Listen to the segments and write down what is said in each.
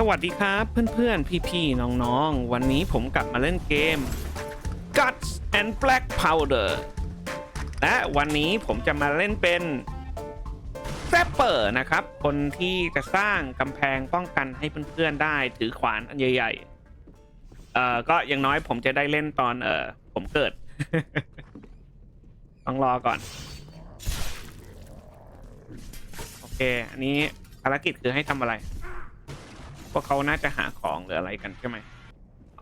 สวัสดีครับเพื่อนๆ พี่ๆ น้องๆ วันนี้ผมกลับมาเล่นเกม Guts and Black Powder และวันนี้ผมจะมาเล่นเป็นแซปเปอร์นะครับ คนที่จะสร้างกำแพงป้องกันให้เพื่อนๆ ได้ถือขวานอันใหญ่ๆ เอ่อ ก็อย่างน้อยผมจะได้เล่นตอนเอ่อผมเกิด ต้องรอก่อน โอเค อันนี้ภารกิจคือให้ทำอะไร วกเขาน่าจะหาของหรืออะไรกันใช่ไหม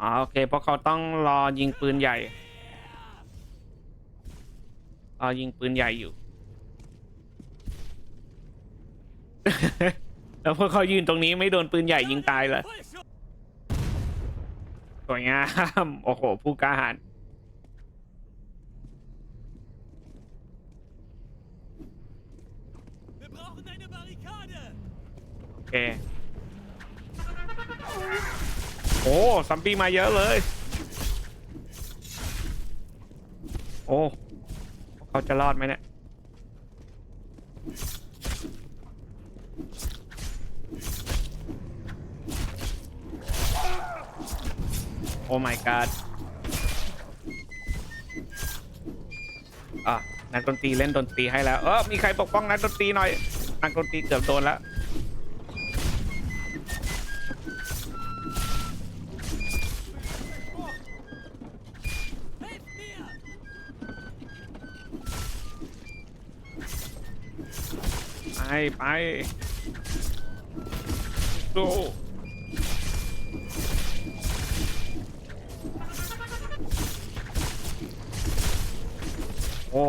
อ๋อโอเคเพราะเขาต้องรอยิงปืนใหญ่รอยิงปืนใหญ่อยู่ แล้วพวกเขายืนตรงนี้ไม่โดนปืนใหญ่ยิงตายเลยสวยงามโอ้โห ผู้กล้าหาญโอเค โอ้ซัมบี้มาเยอะเลย โอ้เขาจะรอดไหมเนี่ยโอ้ my god อะนักดนตรีเล่นดนตรีให้แล้ว เออมีใครปกป้องนักดนตรีหน่อยนักดนตรีเกือบโดนแล้ว ไปไปดูโอ้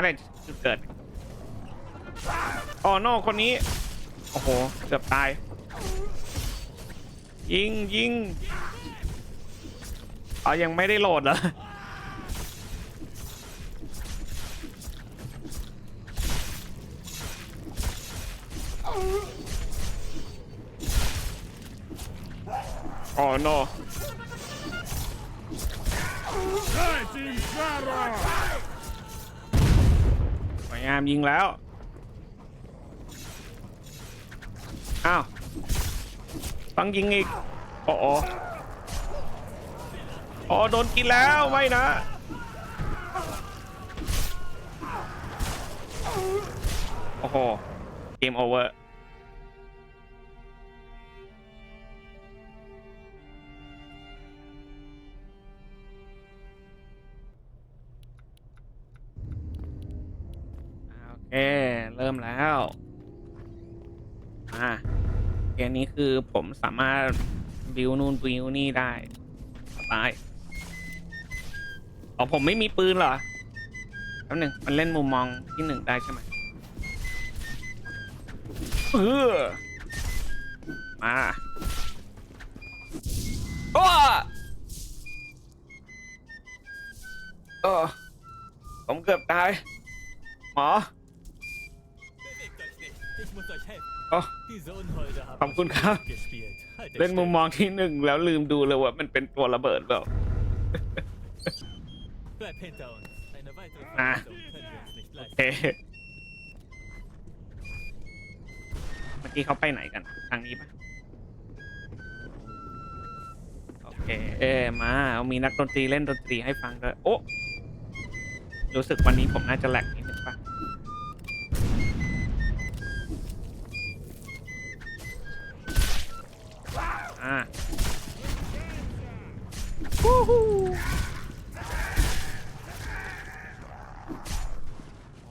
อะไรจุดเกิดอ๋อโนคนนี้ โอ้โห เกือบตาย ยิงยิงอ๋อยังไม่ได้โหลดเหรออ๋อ no วยงามยิงแล้ว อ้าว ต้องยิงอีก โอ้โออ๋อโดนกินแล้ว ไม่นะ โอ้โห เกมโอเวอร์ เคเริ่มแล้วอ่าเกมนี้คือผมสามารถบิวนู่นบิวนี่ได้สบายอ๋อผมไม่มีปืนเหรอแป๊บหนึ่งมันเล่นมุมมองที่หนึ่งได้ใช่ไหมเออมาโอ้โอ้ผมเกือบตาย หมอ euch helfen! โอ้ Diese Unholde haben ขอบคุณครับ gespielt. Haltet เล่นมุม still. มองที่หนึ่งแล้วลืมดูเลยว่ามันเป็นตัวระเบิดเปล่า Bleib hinter uns. Eine weitere Ah. Verletzung können wir uns nicht โอ leisten. เคเมื่อกี้เขาไปไหนกัน ทางนี้ปะโอเค เอ้มาเอามีนักดนตรีเล่นดนตรีให้ฟังด้วยโอ้รู้สึกวันนี้ผมน่าจะแหลก วู้ฮู้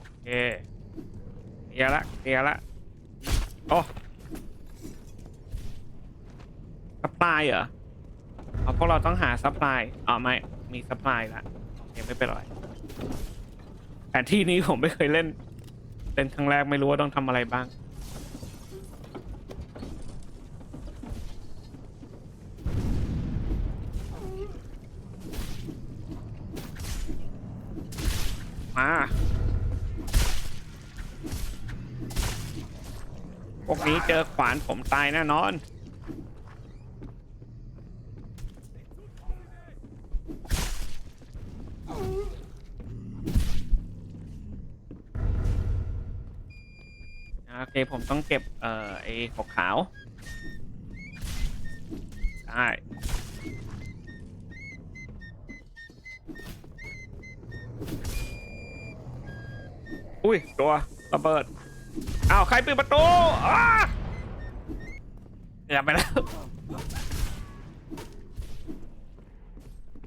โอเคเคลียร์ละเคลียร์ละโอ้ซัพพลายเหรอเอาพวกเราต้องหาซัพพลายอ๋อไม่ มีซัพพลายละโอเคไม่เป็นไรแผนที่นี้ผมไม่เคยเล่นเล่นครั้งแรกไม่รู้ว่าต้องทำอะไรบ้าง มาพวกนี้เจอขวานผมตายแน่นอนโอเค ผมต้องเก็บ เอ่อไอ้ขาวขาว ได้ อุ้ยตัวระเบิดอ้าวใครปิดประตูอ้าเกือบไปแล้ว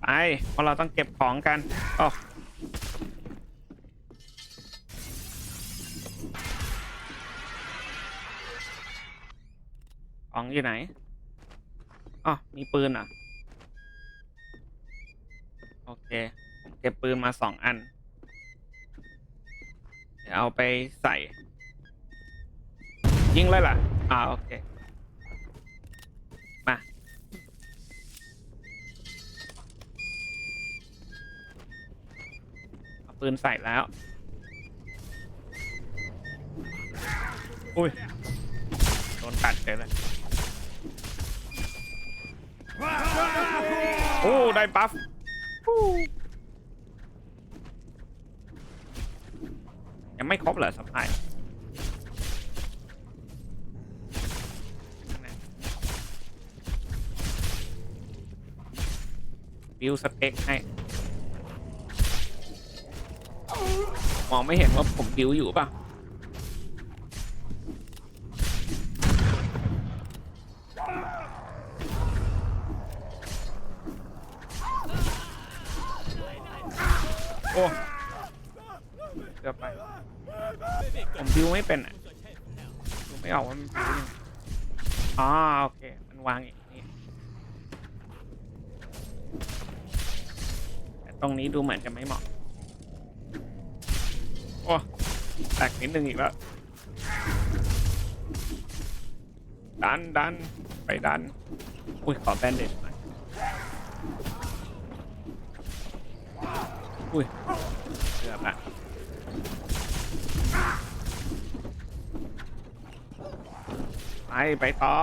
ไปเพราะเราต้องเก็บของกันอ๋อของอยู่ไหนอ๋อมีปืนอะ โอเค ผมเก็บปืนมาสองอัน เอาไปใส่ ยิงเลยล่ะ อ่าโอเค มา เอาปืนใส่แล้ว อุ้ย โดนตัดเลยเลยโอ้ ได้บัฟฮู้ยังไม่ ครบเหรอสปายบิวสเต็กให้ มองไม่เห็นว่าผมบิวอยู่ป่ะ อ๋อโอเค มันวางอย่างนี้แต่ตรงนี้ดูเหมือนจะไม่เหมาะ โอ้แตกนิดนึงอีกแล้ว ดันดันไปดัน อุ้ย ขอแบนเด็ดหน่อยอุ้ยเกือบละ ไปไปต่อ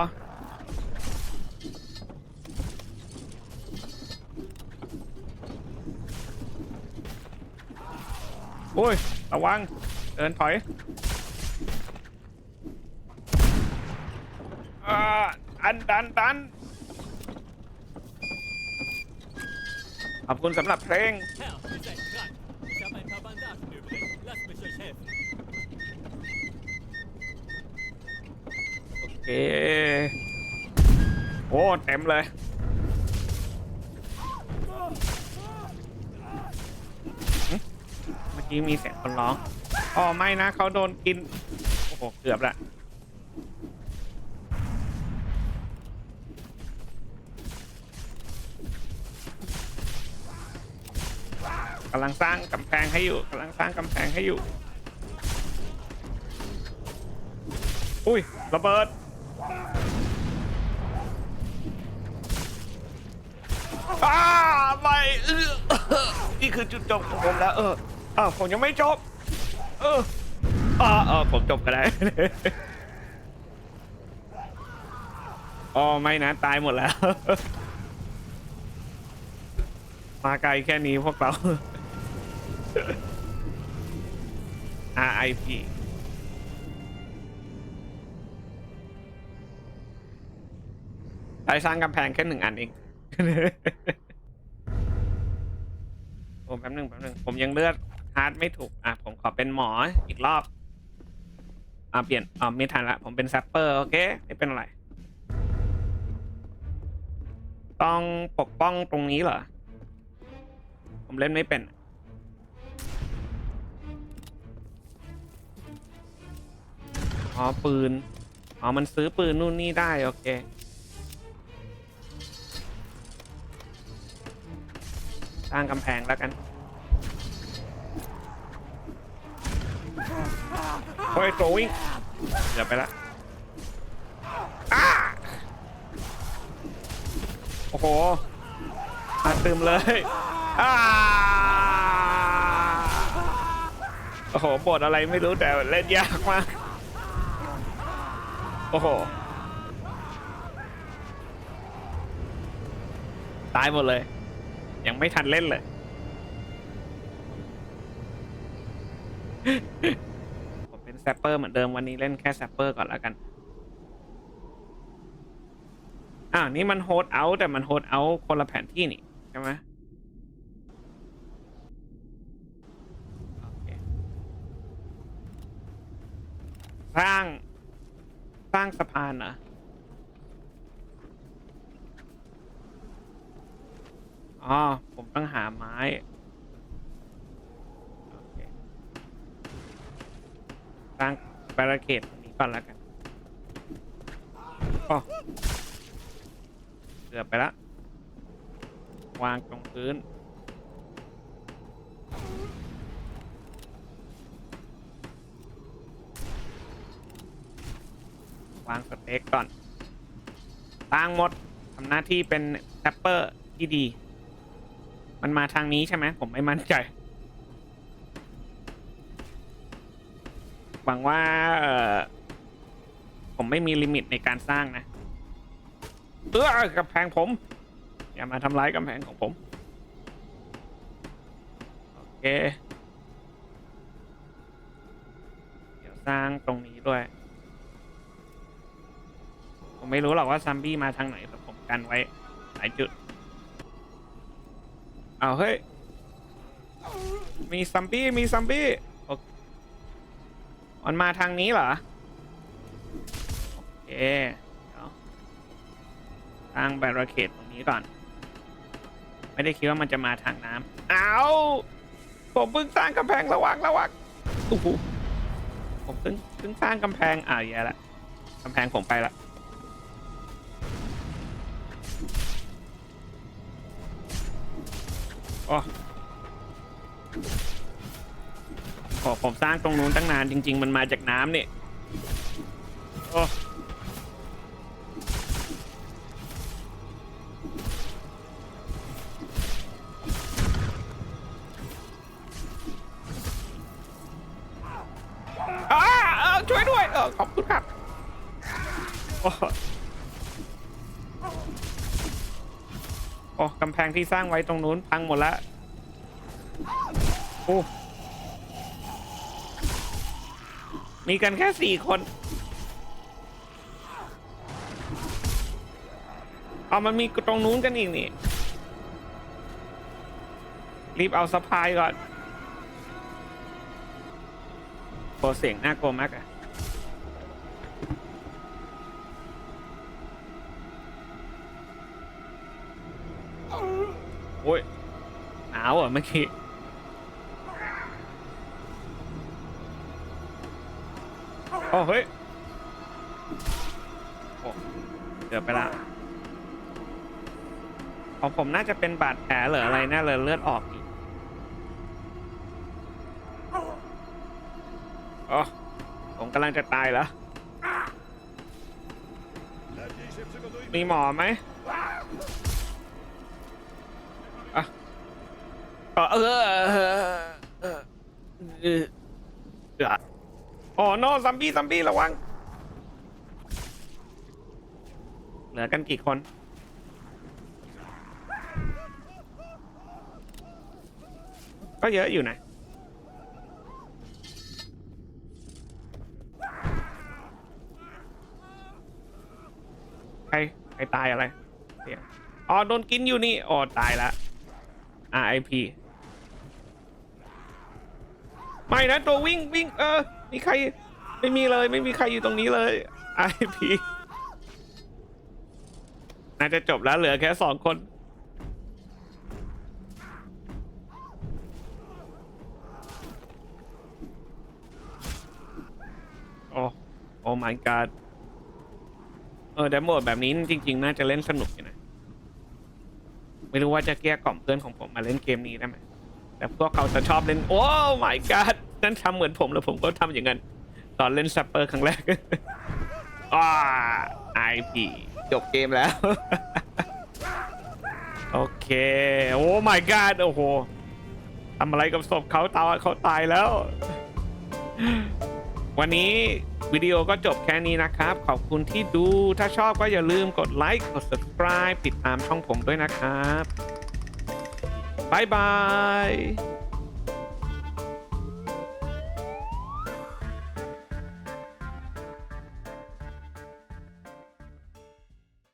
โอ้ย ระวัง เดินถอยอ่าดันดันดันขอบคุณสำหรับเพลง โอเคโอ้เต็มเลย เมื่อกี้มีเสียงคนร้อง อ๋อไม่นะเขาโดนกิน โอ้โห เกือบละกำลังสร้างกำแพงให้อยู่กำลังสร้างกำแพงให้อยู่ อุ้ยระเบิด อ้าไม่เออนี่คือจุดจบของผมแล้ว เอออ้าวผมยังไม่จบ เอออ่าเออผมจบก็ได้ อ๋อไม่นะ ตายหมดแล้ว มาไกลแค่นี้พวกเรา RIP ได้สร้างกำแพงแค่หนึ่งอันเองโอ้แป๊บหนึ่งแป๊บหนึ่งผมยังเลือกฮาร์ดไม่ถูก อะ ผมขอเป็นหมออีกรอบ อ่าเปลี่ยนอ่าไม่ทันละ ผมเป็นแซปเปอร์ โอเค ไม่เป็นไร ต้องปกป้องตรงนี้เหรอ ผมเล่นไม่เป็นอ๋อปืน อ๋อ มันซื้อปืนนู่นนี่ได้ โอเค สร้างกำแพงแล้วกันโอ้ยตัววิ่งเดี๋ยวไปละอ้าโอ้โหมาตึมเลยอ้าโอ้โหบทอะไรไม่รู้แต่เล่นยากมากโอ้โหตายหมดเลย ยังไม่ทันเล่นเลย ผมเป็นแซปเปอร์เหมือนเดิมวันนี้เล่นแค่แซปเปอร์ก่อนแล้วกันอ้าวนี่มันโฮดเอาแต่มันโฮดเอาคนละแผนที่นี่ใช่ไหมสร้าง สร้างสะพานเห อ๋อ ผมต้องหาไม้ โอเคสร้างบาราเกตนี้ก่อนแล้วกันอ๋อเกือบไปละ วางตรงพื้น วางสเต็กก่อนตั้งหมดทำหน้าที่เป็นแทปเปอร์ที่ดี มันมาทางนี้ใช่ไหมผมไม่มั่นใจ หวังว่าเออผมไม่มีลิมิตในการสร้างนะเออกำแพงผม อย่ามาทำร้ายกำแพงของผม โอเค เดี๋ยวสร้างตรงนี้ด้วย ผมไม่รู้หรอกว่าซัมบี้มาทางไหนแต่ผมกันไว้หลายจุด อาวเฮ้ย มีซัมบี้มีซัมบี้โอเคมันมาทางนี้เหรอ โอเคเดี๋ยวตั้งแบรเคดตรงนี้ก่อน ไม่ได้คิดว่ามันจะมาทางน้ำเอาผมเพิ่งสร้างกำแพงระวังระวังโอ้โหผมเพิ่งเพิ่งสร้างกำแพงอ่าแย่ละกำแพงผมไปละ โอ้ผมสร้างตรงนู้นตั้งนานจริง ๆ มันมาจากน้ำนี่โอ้อ้าเออช่วยด้วยเออขอบคุณครับโอ้โอ้กำแพงที่สร้างไว้ตรงนู้นพังหมดแล้วโอ้ มีกันแค่สี่คน เอามันมีตรงนู้นกันอีกนี่ รีบเอาสะพายก่อนโอเสียงน่ากลัวมากอะโอ้ยหนาวอะเมื่อกี้ เฮ้ยโอ้เกือบไปละของผมน่าจะเป็นบาดแผลหรืออะไรน่าเลยเลือดออกอีกอ๋อผมกำลังจะตายแล้วมีหมอไหมอะเออเออเออ ออเอออ๋อโนซัมบี้ซัมบี้ระวัง เหลือกันกี่คน ก็เยอะอยู่นะ ใคร ใครตายอะไรเสียอ๋อ โดนกินอยู่นี่ อ๋อ ตายละ RIP ไม่นะ ตัววิ่งวิ่งเออ มีใครไม่มีเลยไม่มีใครอยู่ตรงนี้เลย RIP น่าจะจบแล้วเหลือแค่สองคนโอ้โอ้ my god เออแต่โหมดแบบนี้จริง ๆ น่าจะเล่นสนุกอยู่นะ ไม่รู้ว่าจะเกลี้ยกล่อมเพื่อนของผมมาเล่นเกมนี้ได้ไหมแต่พวกเขาจะชอบเล่น โอ้ my god นั่นทำเหมือนผมแล้วผมก็ทำอย่างนั้น ตอนเล่นซัปเปอร์ครั้งแรกอ่า IP จบเกมแล้ว โอเค โอ้ my god โอ้โหทำอะไรกับศพเขาตายเขาตายแล้ว วันนี้วิดีโอก็จบแค่นี้นะครับ ขอบคุณที่ดู ถ้าชอบก็อย่าลืมกดไลค์ กด subscribe ติดตามช่องผมด้วยนะครับบ๊ายบาย